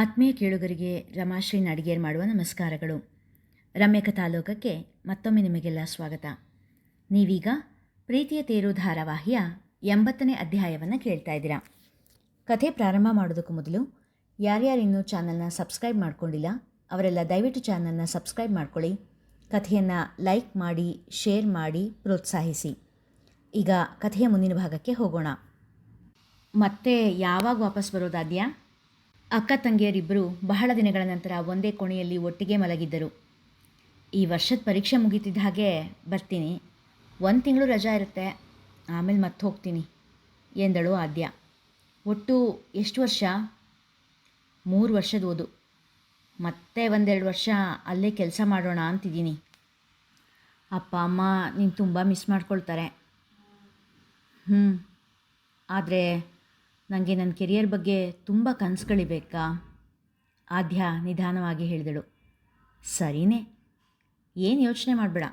ಆತ್ಮೀಯ ಕೇಳುಗರಿಗೆ ರಮಾಶ್ರೀ ನಡಿಗೇರ್ ಮಾಡುವ ನಮಸ್ಕಾರಗಳು. ರಮ್ಯಕ ತಾಲೂಕಕ್ಕೆ ಮತ್ತೊಮ್ಮೆ ನಿಮಗೆಲ್ಲ ಸ್ವಾಗತ. ನೀವೀಗ ಪ್ರೀತಿಯ ತೇರು ಧಾರಾವಾಹಿಯ ಎಂಬತ್ತನೇ ಅಧ್ಯಾಯವನ್ನು ಕೇಳ್ತಾ ಇದ್ದೀರಾ. ಕಥೆ ಪ್ರಾರಂಭ ಮಾಡೋದಕ್ಕೂ ಮೊದಲು ಯಾರ್ಯಾರಿನ್ನೂ ಚಾನಲ್ನ ಸಬ್ಸ್ಕ್ರೈಬ್ ಮಾಡ್ಕೊಂಡಿಲ್ಲ, ಅವರೆಲ್ಲ ದಯವಿಟ್ಟು ಚಾನಲ್ನ ಸಬ್ಸ್ಕ್ರೈಬ್ ಮಾಡ್ಕೊಳ್ಳಿ. ಕಥೆಯನ್ನು ಲೈಕ್ ಮಾಡಿ, ಶೇರ್ ಮಾಡಿ, ಪ್ರೋತ್ಸಾಹಿಸಿ. ಈಗ ಕಥೆಯ ಮುಂದಿನ ಭಾಗಕ್ಕೆ ಹೋಗೋಣ. ಮತ್ತೆ ಯಾವಾಗ ವಾಪಸ್ ಬರೋದಾದ್ಯಾ? ಅಕ್ಕ ತಂಗಿಯರಿಬ್ಬರು ಬಹಳ ದಿನಗಳ ನಂತರ ಒಂದೇ ಕೋಣೆಯಲ್ಲಿ ಒಟ್ಟಿಗೆ ಮಲಗಿದ್ದರು. ಈ ವರ್ಷದ ಪರೀಕ್ಷೆ ಮುಗಿತಿದ್ದ ಹಾಗೆ ಬರ್ತೀನಿ. ಒಂದು ತಿಂಗಳು ರಜಾ ಇರುತ್ತೆ. ಆಮೇಲೆ ಮತ್ತೆ ಹೋಗ್ತೀನಿ ಎಂದಳು ಆದ್ಯ. ಒಟ್ಟು ಎಷ್ಟು ವರ್ಷ? ಮೂರು ವರ್ಷದ ಓದು. ಮತ್ತೆ ಒಂದೆರಡು ವರ್ಷ ಅಲ್ಲೇ ಕೆಲಸ ಮಾಡೋಣ ಅಂತಿದ್ದೀನಿ. ಅಪ್ಪ, ಅಮ್ಮ ನೀನು ತುಂಬ ಮಿಸ್ ಮಾಡ್ಕೊಳ್ತಾರೆ. ಹ್ಞೂ ಆದರೆ ನನಗೆ ನನ್ನ ಕೆರಿಯರ್ ಬಗ್ಗೆ ತುಂಬ ಕನಸುಗಳಿಬೇಕಾ ಆದ್ಯ ನಿಧಾನವಾಗಿ ಹೇಳಿದಳು. ಸರಿನೇ. ಏನು ಯೋಚನೆ ಮಾಡಬೇಡ.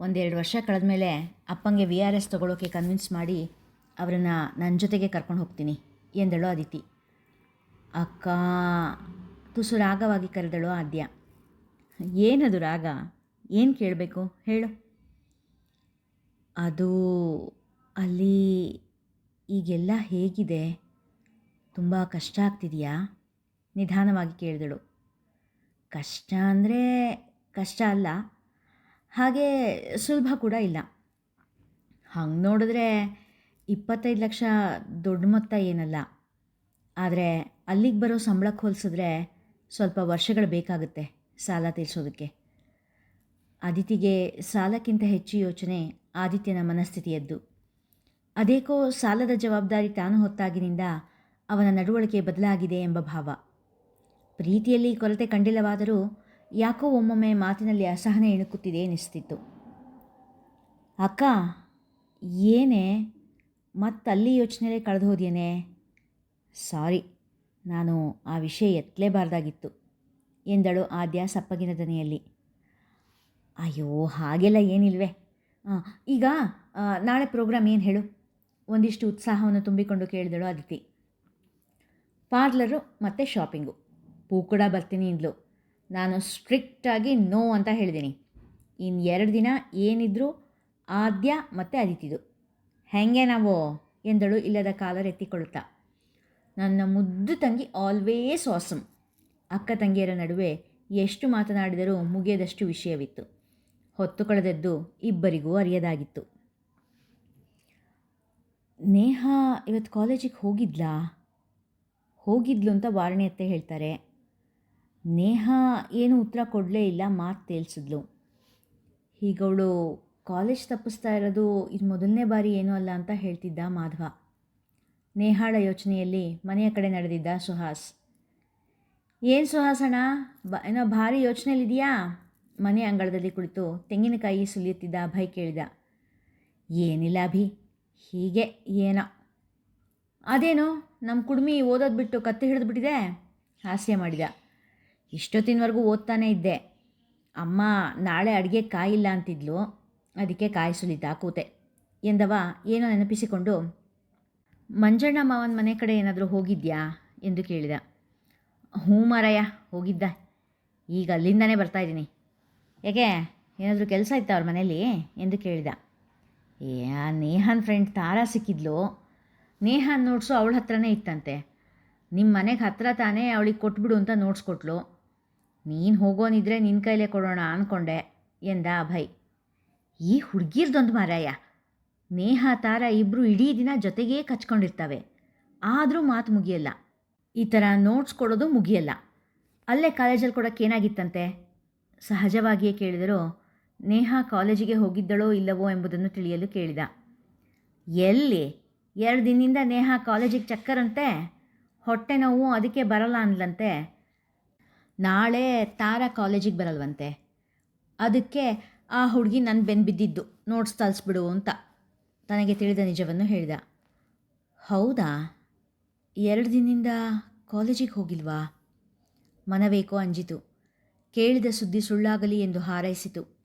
ಒಂದೆರಡು ವರ್ಷ ಕಳೆದ ಮೇಲೆ ಅಪ್ಪಂಗೆ ವಿ ಆರ್ ಎಸ್ ಕನ್ವಿನ್ಸ್ ಮಾಡಿ ಅವರನ್ನು ನನ್ನ ಜೊತೆಗೆ ಕರ್ಕೊಂಡು ಹೋಗ್ತೀನಿ ಎಂದಳು ಅದಿತಿ ಅಕ್ಕ, ತುಸು ರಾಗವಾಗಿ ಕರೆದಳು ಆದ್ಯ. ಏನದು ರಾಗ? ಏನು ಕೇಳಬೇಕು? ಹೇಳು. ಅದು ಅಲ್ಲಿ ಈಗೆಲ್ಲ ಹೇಗಿದೆ? ತುಂಬ ಕಷ್ಟ ಆಗ್ತಿದೆಯಾ? ನಿಧಾನವಾಗಿ ಕೇಳಿದಳು. ಕಷ್ಟ ಅಂದರೆ ಕಷ್ಟ ಅಲ್ಲ. ಹಾಗೆ ಸುಲಭ ಕೂಡ ಇಲ್ಲ. ಹಂಗೆ ನೋಡಿದ್ರೆ ಇಪ್ಪತ್ತೈದು ಲಕ್ಷ ದೊಡ್ಡ ಮೊತ್ತ ಏನಲ್ಲ. ಆದರೆ ಅಲ್ಲಿಗೆ ಬರೋ ಸಂಬಳಕ್ಕೆ ಹೋಲಿಸಿದ್ರೆ ಸ್ವಲ್ಪ ವರ್ಷಗಳು ಬೇಕಾಗುತ್ತೆ ಸಾಲ ತೀರಿಸೋದಕ್ಕೆ. ಅದಿತಿಗೆ ಸಾಲಕ್ಕಿಂತ ಹೆಚ್ಚು ಯೋಚನೆ ಆದಿತ್ಯನ ಮನಸ್ಥಿತಿಯದ್ದು. ಅದೇಕೋ ಸಾಲದ ಜವಾಬ್ದಾರಿ ತಾನು ಹೊತ್ತಾಗಿನಿಂದ ಅವನ ನಡವಳಿಕೆ ಬದಲಾಗಿದೆ ಎಂಬ ಭಾವ. ಪ್ರೀತಿಯಲ್ಲಿ ಕೊರತೆ ಕಂಡಿಲ್ಲವಾದರೂ ಯಾಕೋ ಒಮ್ಮೊಮ್ಮೆ ಮಾತಿನಲ್ಲಿ ಅಸಹನೆ ಇಣುಕುತ್ತಿದೆ ಎನಿಸ್ತಿತ್ತು. ಅಕ್ಕ, ಏನೇ? ಮತ್ತಲ್ಲಿ ಯೋಚನೆಯಲ್ಲೇ ಕಳೆದು ಹೋದ್ಯೇನೆ ಸಾರಿ, ನಾನು ಆ ವಿಷಯ ಎತ್ತಲೇಬಾರ್ದಾಗಿತ್ತು ಎಂದಳು ಆದ್ಯ ಸಪ್ಪಗಿನ ದನಿಯಲ್ಲಿ. ಅಯ್ಯೋ, ಹಾಗೆಲ್ಲ ಏನಿಲ್ವೇ? ಈಗ ನಾಳೆ ಪ್ರೋಗ್ರಾಮ್ ಏನು ಹೇಳು? ಒಂದಿಷ್ಟು ಉತ್ಸಾಹವನ್ನು ತುಂಬಿಕೊಂಡು ಕೇಳಿದಳು ಅದಿತಿ ಪಾರ್ಲರು ಮತ್ತು ಶಾಪಿಂಗು. ಪೂ ಕೂಡ ಬರ್ತೀನಿ ಇಂದ್ಲು ನಾನು ಸ್ಟ್ರಿಕ್ಟಾಗಿ ನೋ ಅಂತ ಹೇಳಿದ್ದೀನಿ ಇನ್ನು ಎರಡು ದಿನ ಏನಿದ್ರೂ ಆದ್ಯ ಮತ್ತು ಅದಿತಿದು. ಹೆಂಗೆ ನಾವು? ಎಂದಳು ಇಲ್ಲದ ಕಾಲರ್ ಎತ್ತಿಕೊಳ್ಳುತ್ತಾ. ನನ್ನ ಮುದ್ದು ತಂಗಿ ಆಲ್ವೇಸ್ ಆಸಮ್ ಅಕ್ಕ ತಂಗಿಯರ ನಡುವೆ ಎಷ್ಟು ಮಾತನಾಡಿದರೂ ಮುಗಿಯದಷ್ಟು ವಿಷಯವಿತ್ತು. ಹೊತ್ತು ಕಳೆದದ್ದು ಇಬ್ಬರಿಗೂ ಅರಿಯದಾಗಿತ್ತು. ನೇಹ ಇವತ್ತು ಕಾಲೇಜಿಗೆ ಹೋಗಿದ್ಲಾ? ಹೋಗಿದ್ಲು ಅಂತ ವಾರಣಿ ಅತ್ತೆ ಹೇಳ್ತಾರೆ. ನೇಹ ಏನು ಉತ್ತರ ಕೊಡಲೇ ಇಲ್ಲ, ಮಾತು ತೇಲ್ಸಿದ್ಲು. ಹೀಗವಳು ಕಾಲೇಜ್ ತಪ್ಪಿಸ್ತಾ ಇರೋದು ಇದು ಮೊದಲನೇ ಬಾರಿ ಏನೂ ಅಲ್ಲ ಅಂತ ಹೇಳ್ತಿದ್ದ ಮಾಧವ. ನೇಹಾಳ ಯೋಚನೆಯಲ್ಲಿ ಮನೆಯ ಕಡೆ ನಡೆದಿದ್ದ ಸುಹಾಸ್. ಏನು ಸುಹಾಸಣ್ಣ ಬ, ಏನೋ ಭಾರಿ ಯೋಚನೆಯಲ್ಲಿದೆಯಾ ಮನೆ ಅಂಗಳದಲ್ಲಿ ಕುಳಿತು ತೆಂಗಿನಕಾಯಿ ಸುಲಿಯುತ್ತಿದ್ದ ಅಭಯ್ ಕೇಳಿದ. ಏನಿಲ್ಲ ಅಭಿ ಹೀಗೆ ಏನೋ. ಅದೇನು ನಮ್ಮ ಕುಡ್ಮಿ ಓದೋದು ಬಿಟ್ಟು ಕತ್ತೆ ಹಿಡಿದ್ಬಿಟ್ಟಿದೆ ಹಾಸ್ಯ ಮಾಡಿದ. ಇಷ್ಟೊತ್ತಿನವರೆಗೂ ಓದ್ತಾನೆ ಇದ್ದೆ. ಅಮ್ಮ ನಾಳೆ ಅಡುಗೆ ಕಾಯಿಲ್ಲ ಅಂತಿದ್ಲು. ಅದಕ್ಕೆ ಕಾಯಿ ಕೂತೆ. ಎಂದವ ಏನೋ ನೆನಪಿಸಿಕೊಂಡು, ಮಂಜಣ್ಣ ಮಾವನ ಮನೆ ಕಡೆ ಏನಾದರೂ ಹೋಗಿದ್ಯಾ? ಎಂದು ಕೇಳಿದ. ಹ್ಞೂ ಮಾರಯ್ಯ ಹೋಗಿದ್ದ. ಈಗ ಅಲ್ಲಿಂದನೇ ಬರ್ತಾ ಇದ್ದೀನಿ. ಯಾಕೆ? ಏನಾದರೂ ಕೆಲಸ ಇತ್ತ ಅವ್ರ ಮನೇಲಿ? ಎಂದು ಕೇಳಿದ. ಏ, ಆ ನೇಹನ್ ಫ್ರೆಂಡ್ ತಾರಾ ಸಿಕ್ಕಿದ್ಲು. ನೇಹಾನ್ ನೋಟ್ಸು ಅವಳ ಹತ್ರನೇ ಇತ್ತಂತೆ. ನಿಮ್ಮ ಮನೆಗೆ ಹತ್ರ ತಾನೇ ಅವಳಿಗೆ ಕೊಟ್ಬಿಡು ಅಂತ ನೋಟ್ಸ್ ಕೊಟ್ಲು. ನೀನು ಹೋಗೋನಿದ್ರೆ ನಿನ್ನ ಕೈಲೇ ಕೊಡೋಣ ಅಂದ್ಕೊಂಡೆ ಎಂದ ಅಭಯ್. ಈ ಹುಡುಗಿರ್ದೊಂದು ಮಾರಾಯ. ನೇಹ, ತಾರ ಇಬ್ಬರು ಇಡೀ ದಿನ ಜೊತೆಗೇ ಕಚ್ಕೊಂಡಿರ್ತವೆ. ಆದರೂ ಮಾತು ಮುಗಿಯಲ್ಲ. ಈ ಥರ ನೋಟ್ಸ್ ಕೊಡೋದು ಮುಗಿಯಲ್ಲ. ಅಲ್ಲೇ ಕಾಲೇಜಲ್ಲಿ ಕೊಡೋಕ್ಕೇನಾಗಿತ್ತಂತೆ ಸಹಜವಾಗಿಯೇ ಕೇಳಿದರೂ ನೇಹ ಕಾಲೇಜಿಗೆ ಹೋಗಿದ್ದಳೋ ಇಲ್ಲವೋ ಎಂಬುದನ್ನು ತಿಳಿಯಲು ಕೇಳಿದ. ಎಲ್ಲಿ? ಎರಡು ದಿನದಿಂದ ನೇಹ ಕಾಲೇಜಿಗೆ ಚಕ್ಕರಂತೆ? ಹೊಟ್ಟೆ ನೋವು ಅದಕ್ಕೆ ಬರಲ್ಲ ಅನ್ಲಂತೆ? ನಾಳೆ ತಾರ ಕಾಲೇಜಿಗೆ ಬರಲ್ವಂತೆ? ಅದಕ್ಕೆ ಆ ಹುಡುಗಿ ನನ್ನ ಬೆನ್ ಬಿದ್ದಿದ್ದು ನೋಟ್ಸ್ ತಲ್ಸ್ಬಿಡು ಅಂತ ತನಗೆ ತಿಳಿದ ನಿಜವನ್ನು ಹೇಳಿದ. ಹೌದಾ? ಎರಡು ದಿನದಿಂದ ಕಾಲೇಜಿಗೆ ಹೋಗಿಲ್ವಾ? ಮನವೇಕೋ ಅಂಜಿತು. ಕೇಳಿದ ಸುದ್ದಿ ಸುಳ್ಳಾಗಲಿ ಎಂದು ಹಾರೈಸಿತು. "ಹ್ಮ್,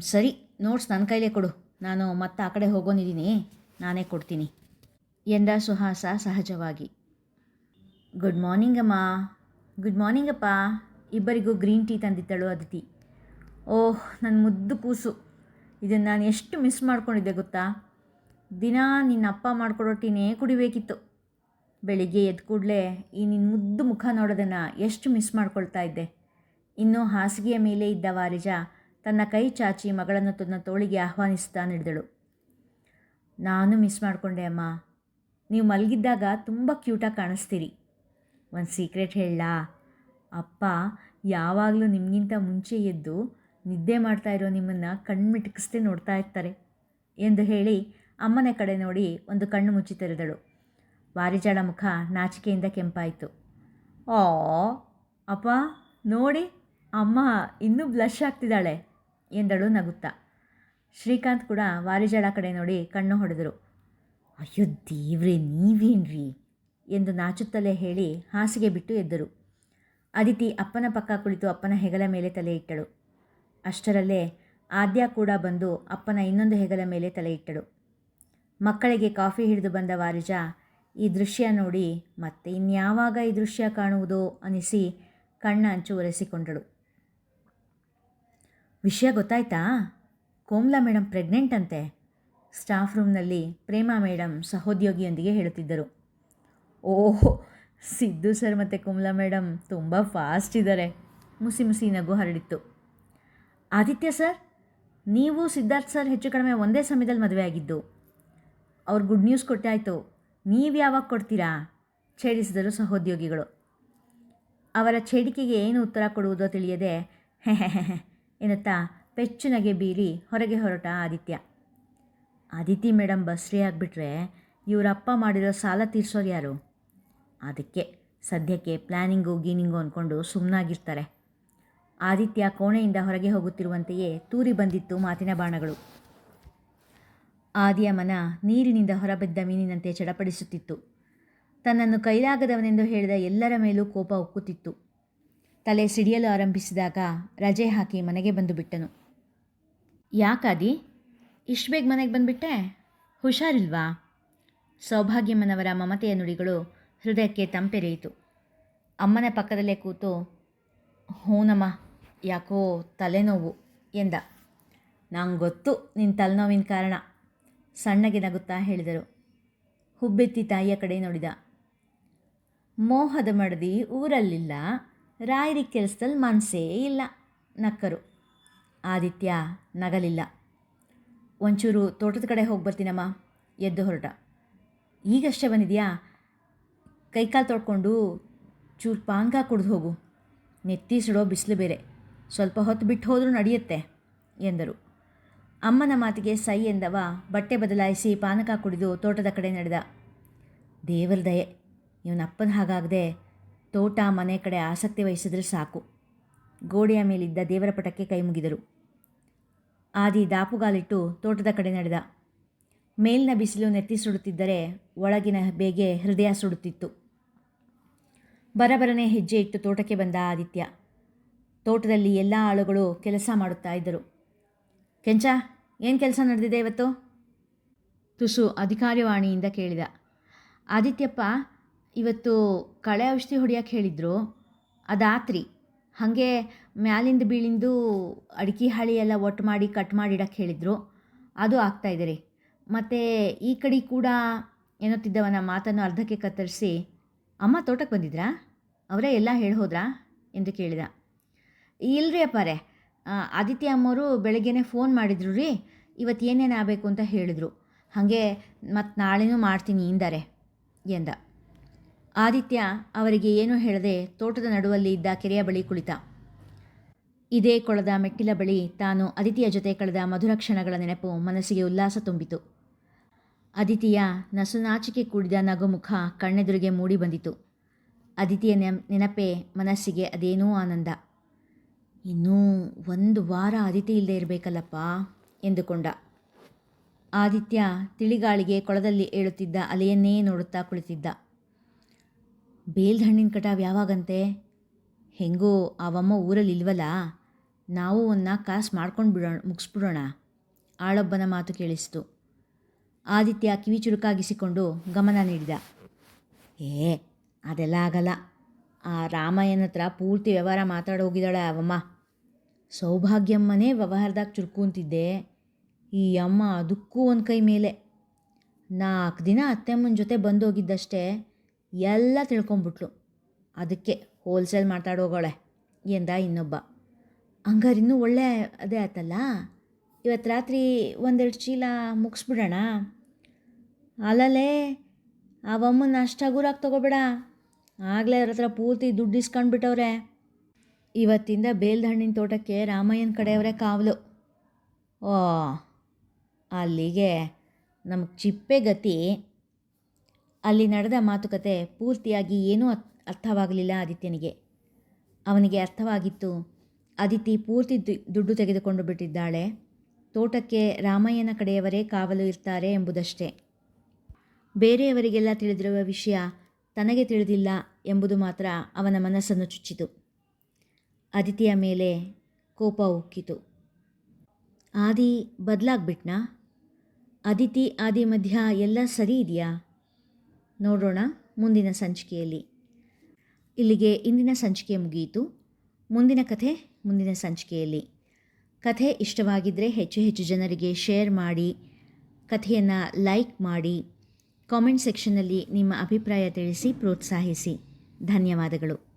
ಸರಿ ನೋಟ್ಸ್ ನನ್ನ ಕೈಲೇ ಕೊಡು. ನಾನು ಮತ್ತೆ ಆ ಕಡೆ ಹೋಗೋನಿದ್ದೀನಿ ನಾನೇ ಕೊಡ್ತೀನಿ. ಎಂದ ಸುಹಾಸ ಸಹಜವಾಗಿ. ಗುಡ್ ಮಾರ್ನಿಂಗ್ ಅಮ್ಮ. ಗುಡ್ ಮಾರ್ನಿಂಗ್ ಅಪ್ಪ. ಇಬ್ಬರಿಗೂ ಗ್ರೀನ್ ಟೀ ತಂದಿದ್ದಳು ಅದಿತಿ. ಓಹ್ ನನ್ನ ಮುದ್ದು ಕೂಸು. ಇದನ್ನು ನಾನು ಎಷ್ಟು ಮಿಸ್ ಮಾಡ್ಕೊಂಡಿದ್ದೆ ಗೊತ್ತಾ? ದಿನ ನಿನ್ನ ಅಪ್ಪ ಮಾಡಿಕೊಡೋ ಟೀನೇ ಕುಡಿಬೇಕಿತ್ತು. ಬೆಳಿಗ್ಗೆ ಎದ್ದ ಕೂಡಲೇ ಈ ನಿನ್ನ ಮುದ್ದು ಮುಖ ನೋಡೋದನ್ನು ಎಷ್ಟು ಮಿಸ್ ಮಾಡ್ಕೊಳ್ತಾ ಇದ್ದೆ. ಇನ್ನೂ ಹಾಸಿಗೆಯ ಮೇಲೆ ಇದ್ದ ವಾರಿಜ ತನ್ನ ಕೈ ಚಾಚಿ ಮಗಳನ್ನು ತನ್ನ ತೋಳಿಗೆ ಆಹ್ವಾನಿಸ್ತಾ ನಡೆದಳು. ನಾನು ಮಿಸ್ ಮಾಡಿಕೊಂಡೆ ಅಮ್ಮ. ನೀವು ಮಲಗಿದ್ದಾಗ ತುಂಬ ಕ್ಯೂಟಾಗಿ ಕಾಣಿಸ್ತೀರಿ. ಒಂದು ಸೀಕ್ರೆಟ್ ಹೇಳಲಾ ಅಪ್ಪ, ಯಾವಾಗಲೂ ನಿಮಗಿಂತ ಮುಂಚೆ ಎದ್ದು ನಿದ್ದೆ ಮಾಡ್ತಾ ಇರೋ ನಿಮ್ಮನ್ನು ಕಣ್ಮಿಟಕಿಸ್ದೆ ನೋಡ್ತಾ ಇರ್ತಾರೆ, ಎಂದು ಹೇಳಿ ಅಮ್ಮನ ಕಡೆ ನೋಡಿ ಒಂದು ಕಣ್ಣು ಮುಚ್ಚಿ ತೆರೆದಳು. ವಾರಿಜಾಳ ಮುಖ ನಾಚಿಕೆಯಿಂದ ಕೆಂಪಾಯಿತು. ಓ ಅಪ್ಪ, ನೋಡಿ, ಅಮ್ಮ ಇನ್ನೂ ಬ್ಲಷ್ ಆಗ್ತಿದ್ದಾಳೆ ಎಂದಳು ನಗುತ್ತಾ. ಶ್ರೀಕಾಂತ್ ಕೂಡ ವಾರಿಜಾಳ ಕಡೆ ನೋಡಿ ಕಣ್ಣು ಹೊಡೆದರು. ಅಯ್ಯೋ ದೇವ್ರೆ, ನೀವೇನ್ರಿ? ಎಂದು ನಾಚುತ್ತಲೇ ಹೇಳಿ ಹಾಸಿಗೆ ಬಿಟ್ಟು ಎದ್ದರು. ಅದಿತಿ ಅಪ್ಪನ ಪಕ್ಕ ಕುಳಿತು ಅಪ್ಪನ ಹೆಗಲ ಮೇಲೆ ತಲೆ ಇಟ್ಟಳು. ಅಷ್ಟರಲ್ಲೇ ಆದ್ಯ ಕೂಡ ಬಂದು ಅಪ್ಪನ ಇನ್ನೊಂದು ಹೆಗಲ ಮೇಲೆ ತಲೆ ಇಟ್ಟಳು. ಮಕ್ಕಳಿಗೆ ಕಾಫಿ ಹಿಡಿದು ಬಂದ ವಾರಿಜ ಈ ದೃಶ್ಯ ನೋಡಿ ಮತ್ತೆ ಇನ್ಯಾವಾಗ ಈ ದೃಶ್ಯ ಕಾಣುವುದೋ ಅನಿಸಿ ಕಣ್ಣ ಅಂಚು ಒರೆಸಿಕೊಂಡಳು. ವಿಷಯ ಗೊತ್ತಾಯ್ತಾ? ಕೋಮ್ಲಾ ಮೇಡಮ್ ಪ್ರೆಗ್ನೆಂಟ್ ಅಂತೆ. ಸ್ಟಾಫ್ ರೂಮ್ನಲ್ಲಿ ಪ್ರೇಮಾ ಮೇಡಮ್ ಸಹೋದ್ಯೋಗಿಯೊಂದಿಗೆ ಹೇಳುತ್ತಿದ್ದರು. ಓಹ್, ಸಿದ್ದು ಸರ್ ಮತ್ತು ಕೋಮ್ಲಾ ಮೇಡಮ್ ತುಂಬ ಫಾಸ್ಟ್ ಇದ್ದಾರೆ. ಮುಸಿ ಮುಸಿ ನಗು ಹರಡಿತ್ತು. ಆದಿತ್ಯ ಸರ್, ನೀವು ಸಿದ್ಧಾರ್ಥ್ ಸರ್ ಹೆಚ್ಚು ಕಡಿಮೆ ಒಂದೇ ಸಮಯದಲ್ಲಿ ಮದುವೆ ಆಗಿದ್ದು. ಅವ್ರು ಗುಡ್ ನ್ಯೂಸ್ ಕೊಟ್ಟಾಯಿತು ನೀವು ಯಾವಾಗ ಕೊಡ್ತೀರಾ? ಛೇಡಿಸಿದರು ಸಹೋದ್ಯೋಗಿಗಳು. ಅವರ ಛೇಡಿಕೆಗೆ ಏನು ಉತ್ತರ ಕೊಡುವುದೋ ತಿಳಿಯದೆ ಎನ್ನುತ್ತಾ ಪೆಚ್ಚುನಗೆ ಬೀರಿ ಹೊರಗೆ ಹೊರಟ ಆದಿತ್ಯ. ಅದಿತಿ ಮೇಡಮ್ ಬಸ್ರಿ ಆಗಿಬಿಟ್ರೆ ಇವರಪ್ಪ ಮಾಡಿರೋ ಸಾಲ ತೀರ್ಸೋರು ಯಾರು? ಅದಕ್ಕೆ ಸದ್ಯಕ್ಕೆ ಪ್ಲ್ಯಾನಿಂಗು ಗೀನಿಂಗು ಅಂದ್ಕೊಂಡು ಸುಮ್ಮನಾಗಿರ್ತಾರೆ ಆದಿತ್ಯ ಕೋಣೆಯಿಂದ ಹೊರಗೆ ಹೋಗುತ್ತಿರುವಂತೆಯೇ ತೂರಿ ಬಂದಿತ್ತು ಮಾತಿನ ಬಾಣಗಳು. ಆದಿಯ ಮನ ನೀರಿನಿಂದ ಹೊರಬಿದ್ದ ಮೀನಿನಂತೆ ಚಡಪಡಿಸುತ್ತಿತ್ತು. ತನ್ನನ್ನು ಕೈಲಾಗದವನೆಂದು ಹೇಳಿದ ಎಲ್ಲರ ಮೇಲೂ ಕೋಪ ಉಕ್ಕುತ್ತಿತ್ತು. ತಲೆ ಸಿಡಿಯಲು ಆರಂಭಿಸಿದಾಗ ರಜೆ ಹಾಕಿ ಮನೆಗೆ ಬಂದು ಬಿಟ್ಟನು. ಯಾಕಾದಿ? ಇಷ್ಟು ಬೇಗ ಮನೆಗೆ ಬಂದುಬಿಟ್ಟೆ? ಹುಷಾರಿಲ್ವಾ? ಸೌಭಾಗ್ಯಮ್ಮನವರ ಮಮತೆಯ ನುಡಿಗಳು ಹೃದಯಕ್ಕೆ ತಂಪೆರೆಯಿತು. ಅಮ್ಮನ ಪಕ್ಕದಲ್ಲೇ ಕೂತು ಹೂನಮ್ಮ ಯಾಕೋ ತಲೆನೋವು ಎಂದ. ನಂಗೆ ಗೊತ್ತು ನಿನ್ನ ತಲೆನೋವಿನ ಕಾರಣ, ಸಣ್ಣಗೆ ನಗುತ್ತಾ ಹೇಳಿದರು. ಹುಬ್ಬೆತ್ತಿ ತಾಯಿಯ ಕಡೆ ನೋಡಿದ. ಮೋಹದ ಮಡದಿ ಊರಲ್ಲಿಲ್ಲ ರಾಯರಿ ಕೆಲಸದಲ್ಲಿ ಮನಸ್ಸೇ ಇಲ್ಲ, ನಕ್ಕರು. ಆದಿತ್ಯ ನಗಲಿಲ್ಲ. ಒಂಚೂರು ತೋಟದ ಕಡೆ ಹೋಗಿ ಬರ್ತೀನಮ್ಮ, ಎದ್ದು ಹೊರಟ. ಈಗಷ್ಟೇ ಬಂದಿದೆಯಾ? ಕೈಕಾಲು ತೊಳ್ಕೊಂಡು ಚೂರು ಪಾಂಗ ಕುಡಿದು ಹೋಗು. ನೆತ್ತಿ ಸುಡೋ ಬಿಸಿಲು ಬೇರೆ. ಸ್ವಲ್ಪ ಹೊತ್ತು ಬಿಟ್ಟು ಹೋದರೂ ನಡೆಯುತ್ತೆ, ಎಂದರು. ಅಮ್ಮನ ಮಾತಿಗೆ ಸೈ ಎಂದವ ಬಟ್ಟೆ ಬದಲಾಯಿಸಿ ಪಾನಕ ಕುಡಿದು ತೋಟದ ಕಡೆ ನಡೆದ. ದೇವರ ದಯೆ, ಇವನಪ್ಪನ ಹಾಗಾಗದೆ ತೋಟ, ಮನೆ ಕಡೆ ಆಸಕ್ತಿ ವಹಿಸಿದ್ರೆ ಸಾಕು. ಗೋಡೆಯ ಮೇಲಿದ್ದ ದೇವರ ಪಟಕ್ಕೆ ಕೈ ಮುಗಿದರು. ಆದಿ ದಾಪುಗಾಲಿಟ್ಟು ತೋಟದ ಕಡೆ ನಡೆದ. ಮೇಲಿನ ಬಿಸಿಲು ನೆತ್ತಿ ಸುಡುತ್ತಿದ್ದರೆ ಒಳಗಿನ ಬೇಗೆ ಹೃದಯ ಸುಡುತ್ತಿತ್ತು. ಬರಬರನೆ ಹೆಜ್ಜೆ ಇಟ್ಟು ತೋಟಕ್ಕೆ ಬಂದ ಆದಿತ್ಯ. ತೋಟದಲ್ಲಿ ಎಲ್ಲ ಆಳುಗಳು ಕೆಲಸ ಮಾಡುತ್ತಾ ಇದ್ದರು. ಕೆಂಚ, ಏನು ಕೆಲಸ ನಡೆದಿದೆ ಇವತ್ತು? ತುಸು ಅಧಿಕಾರಿವಾಣಿಯಿಂದ ಕೇಳಿದ. ಆದಿತ್ಯಪ್ಪ ಇವತ್ತು ಕಳೆ ಔಷಧಿ ಹೊಡಿಯಕ್ಕೆ ಹೇಳಿದರು, ಅದಾತ್ರಿ. ಹಾಗೆ ಮ್ಯಾಲಿಂದ ಬೀಳಿಂದು ಅಡಿಕೆ ಹಾಳಿ ಎಲ್ಲ ಒಟ್ಟು ಮಾಡಿ ಕಟ್ ಮಾಡಿ ಇಡಕ್ಕೆ ಹೇಳಿದರು. ಅದು ಆಗ್ತಾಯಿದೆ ರೀ. ಮತ್ತು ಈ ಕಡೆ ಕೂಡ ಎನ್ನುತ್ತಿದ್ದವನ ಮಾತನ್ನು ಅರ್ಧಕ್ಕೆ ಕತ್ತರಿಸಿ, ಅಮ್ಮ ತೋಟಕ್ಕೆ ಬಂದಿದ್ರಾ? ಅವರೇ ಎಲ್ಲ ಹೇಳಿ ಹೋದ್ರಾ ಎಂದು ಕೇಳಿದ. ಇಲ್ಲರಿ ಅಪ್ಪಾರೆ ಆದಿತ್ಯ ಅಮ್ಮವರು ಬೆಳಗ್ಗೆನೇ ಫೋನ್ ಮಾಡಿದ್ರು ರೀ, ಇವತ್ತು ಏನೇನು ಆಗಬೇಕು? ಅಂತ ಹೇಳಿದರು. ಹಾಗೆ ಮತ್ತು ನಾಳೆನೂ ಮಾಡ್ತೀನಿ, ಇಂದರೆ, ಎಂದ. ಆದಿತ್ಯ ಅವರಿಗೆ ಏನೂ ಹೇಳದೆ ತೋಟದ ನಡುವಲ್ಲಿ ಇದ್ದ ಕೆರೆಯ ಬಳಿ ಕುಳಿತ. ಇದೇ ಕೊಳದ ಮೆಟ್ಟಿಲ ಬಳಿ ತಾನು ಅದಿತಿಯ ಜೊತೆ ಕಳೆದ ಮಧುರ ಕ್ಷಣಗಳ ನೆನಪು ಮನಸ್ಸಿಗೆ ಉಲ್ಲಾಸ ತುಂಬಿತು. ಅದಿತಿಯ ನಸುನಾಚಿಕೆ ಕೂಡಿದ ನಗುಮುಖ ಕಣ್ಣೆದುರಿಗೆ ಮೂಡಿ ಬಂದಿತು. ಅದಿತಿಯ ನೆನಪೆ ಮನಸ್ಸಿಗೆ ಅದೇನೂ ಆನಂದ. ಇನ್ನೂ ಒಂದು ವಾರ ಅದಿತಿ ಇಲ್ಲದೆ ಇರಬೇಕಲ್ಲಪ್ಪ? ಎಂದುಕೊಂಡ. ಆದಿತ್ಯ ತಿಳಿಗಾಳಿಗೆ ಕೊಳದಲ್ಲಿ ಏಳುತ್ತಿದ್ದ ಅಲೆಯನ್ನೇ ನೋಡುತ್ತಾ ಕುಳಿತಿದ್ದ. ಬೇಲ್ದ ಹಣ್ಣಿನ ಕಟಾವು ಯಾವಾಗಂತೆ? ಹೆಂಗೋ ಅವಮ್ಮ ಊರಲ್ಲಿ ಇಲ್ವಲ್ಲ ನಾವು ಒಂದು ನಾಲ್ಕು ಕಾಸು ಮಾಡ್ಕೊಂಡು ಬಿಡೋಣ ಮುಗಿಸ್ಬಿಡೋಣ. ಆಳೊಬ್ಬನ ಮಾತು ಕೇಳಿಸ್ತು. ಆದಿತ್ಯ ಕಿವಿ ಚುರುಕಾಗಿಸಿಕೊಂಡು ಗಮನ ನೀಡಿದ. ಏ, ಅದೆಲ್ಲ ಆಗಲ್ಲ. ಆ ರಾಮಯ್ಯನ ಹತ್ರ ಪೂರ್ತಿ ವ್ಯವಹಾರ ಮಾತಾಡಿ ಹೋಗಿದ್ದಾಳೆ ಅವಮ್ಮ. ಸೌಭಾಗ್ಯಮ್ಮನೇ ವ್ಯವಹಾರದಾಗ ಚುರುಕುಂತಿದ್ದೆ ಈ ಅಮ್ಮ ಅದಕ್ಕೂ ಒಂದು ಕೈ ಮೇಲೆ. ನಾಲ್ಕು ದಿನ ಅತ್ತೆಮ್ಮನ ಜೊತೆ ಬಂದೋಗಿದ್ದಷ್ಟೇ ಎಲ್ಲ ತಿಳ್ಕೊಂಬಿಟ್ಲು. ಅದಕ್ಕೆ ಹೋಲ್ಸೇಲ್ ಮಾತಾಡೋಗೋಳೆ, ಎಂದ ಇನ್ನೊಬ್ಬ. ಹಂಗಾರೆ ಇನ್ನೂ ಒಳ್ಳೆ ಅದೇ ಆಯ್ತಲ್ಲ? ಇವತ್ತು ರಾತ್ರಿ ಒಂದೆರಡು ಚೀಲ ಮುಗಿಸ್ಬಿಡೋಣ? ಅಲ್ಲಲೇ ಅವಮ್ಮನ ಅಷ್ಟು ಹಗುರಾಗಿ ತಗೋಬೇಡ. ಆಗಲೇ ಅವ್ರ ಹತ್ರ ಪೂರ್ತಿ ದುಡ್ಡು ಇಸ್ಕೊಂಡ್ಬಿಟ್ಟವ್ರೆ. ಇವತ್ತಿಂದ ಬೇಲ್ದ ಹಣ್ಣಿನ ತೋಟಕ್ಕೆ ರಾಮಯ್ಯನ ಕಡೆಯವರೇ ಕಾವಲು. ಓ, ಅಲ್ಲಿಗೆ ನಮಗೆ ಚಿಪ್ಪೆ ಗತಿ. ಅಲ್ಲಿ ನಡೆದ ಮಾತುಕತೆ ಪೂರ್ತಿಯಾಗಿ ಏನೂ ಅರ್ಥವಾಗಲಿಲ್ಲ ಆದಿತ್ಯನಿಗೆ. ಅವನಿಗೆ ಅರ್ಥವಾಗಿತ್ತು ಅದಿತಿ ಪೂರ್ತಿ ದುಡ್ಡು ತೆಗೆದುಕೊಂಡು ಬಿಟ್ಟಿದ್ದಾಳೆ. ತೋಟಕ್ಕೆ ರಾಮಯ್ಯನ ಕಡೆಯವರೇ ಕಾವಲು ಇರ್ತಾರೆ ಎಂಬುದಷ್ಟೇ. ಬೇರೆಯವರಿಗೆಲ್ಲ ತಿಳಿದಿರುವ ವಿಷಯ ತನಗೆ ತಿಳಿದಿಲ್ಲ ಎಂಬುದು ಮಾತ್ರ ಅವನ ಮನಸ್ಸನ್ನು ಚುಚ್ಚಿತು. ಅದಿತಿಯ ಮೇಲೆ ಕೋಪ ಉಕ್ಕಿತು. ಆದಿ ಬದಲಾಗ್ಬಿಟ್ನಾ? ಅದಿತಿ ಆದಿ ಮಧ್ಯ ಎಲ್ಲ ಸರಿ ಇದೆಯಾ? ನೋಡೋಣ ಮುಂದಿನ ಸಂಚಿಕೆಯಲ್ಲಿ. ಇಲ್ಲಿಗೆ ಇಂದಿನ ಸಂಚಿಕೆ ಮುಗಿಯಿತು. ಮುಂದಿನ ಕಥೆ ಮುಂದಿನ ಸಂಚಿಕೆಯಲ್ಲಿ. ಕಥೆ ಇಷ್ಟವಾಗಿದ್ದರೆ ಹೆಚ್ಚು ಹೆಚ್ಚು ಜನರಿಗೆ ಶೇರ್ ಮಾಡಿ, ಕಥೆಯನ್ನು ಲೈಕ್ ಮಾಡಿ, ಕಾಮೆಂಟ್ ಸೆಕ್ಷನ್ನಲ್ಲಿ ನಿಮ್ಮ ಅಭಿಪ್ರಾಯ ತಿಳಿಸಿ, ಪ್ರೋತ್ಸಾಹಿಸಿ. ಧನ್ಯವಾದಗಳು.